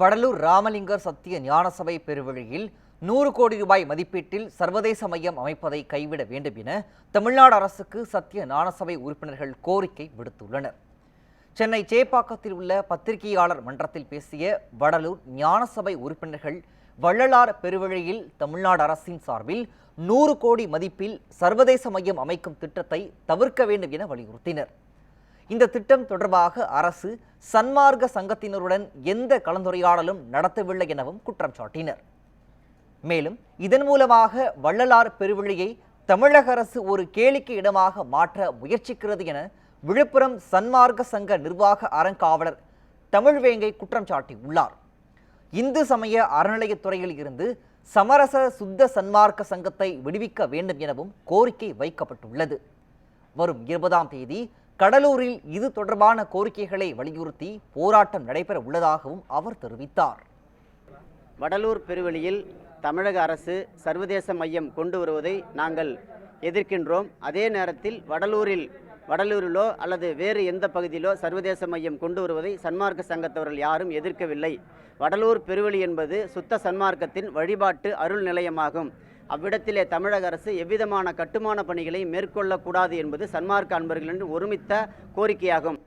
வடலூர் ராமலிங்கர் சத்திய ஞானசபை பெருவழியில் நூறு கோடி ரூபாய் மதிப்பீட்டில் சர்வதேச மையம் அமைப்பதை கைவிட வேண்டும் என தமிழ்நாடு அரசுக்கு சத்திய ஞானசபை உறுப்பினர்கள் கோரிக்கை விடுத்துள்ளனர். சென்னை சேப்பாக்கத்தில் உள்ள பத்திரிகையாளர் மன்றத்தில் பேசிய வடலூர் ஞானசபை உறுப்பினர்கள் வள்ளலார் பெருவழியில் தமிழ்நாடு அரசின் சார்பில் நூறு கோடி மதிப்பில் சர்வதேச மையம் அமைக்கும் திட்டத்தை தவிர்க்க வேண்டும் என வலியுறுத்தினர். இந்த திட்டம் தொடர்பாக அரசு சன்மார்க்க சங்கத்தினருடன் எந்த கலந்துரையாடலும் நடத்தவில்லை எனவும் குற்றம் சாட்டினர். மேலும் இதன் மூலமாக வள்ளலார் பெருவிழியை தமிழக அரசு ஒரு கேளிக்கை இடமாக மாற்ற முயற்சிக்கிறது என விழுப்புரம் சன்மார்க்க சங்க நிர்வாக அறங்காவலர் தமிழ்வேங்கை குற்றம் சாட்டியுள்ளார். இந்து சமய அறநிலையத்துறையில் இருந்து சமரச சுத்த சன்மார்க்க சங்கத்தை விடுவிக்க வேண்டும் எனவும் கோரிக்கை வைக்கப்பட்டுள்ளது. வரும் இருபதாம் தேதி கடலூரில் இது தொடர்பான கோரிக்கைகளை வலியுறுத்தி போராட்டம் நடைபெற உள்ளதாகவும் அவர் தெரிவித்தார். வடலூர் பெருவெளியில் தமிழக அரசு சர்வதேச மையம் கொண்டு வருவதை நாங்கள் எதிர்க்கின்றோம். அதே நேரத்தில் வடலூரில் வடலூரிலோ அல்லது வேறு எந்த பகுதியிலோ சர்வதேச மையம் கொண்டு வருவதை சன்மார்க்க சங்கத்தவர்கள் யாரும் எதிர்க்கவில்லை. வடலூர் பெருவெளி என்பது சுத்த சன்மார்க்கத்தின் வழிபாட்டு அருள் நிலையமாகும். அவ்விடத்திலே தமிழக அரசு எவ்விதமான கட்டுமான பணிகளை மேற்கொள்ளக்கூடாது என்பது சன்மார்க்க அன்பர்களின் ஒருமித்த கோரிக்கையாகும்.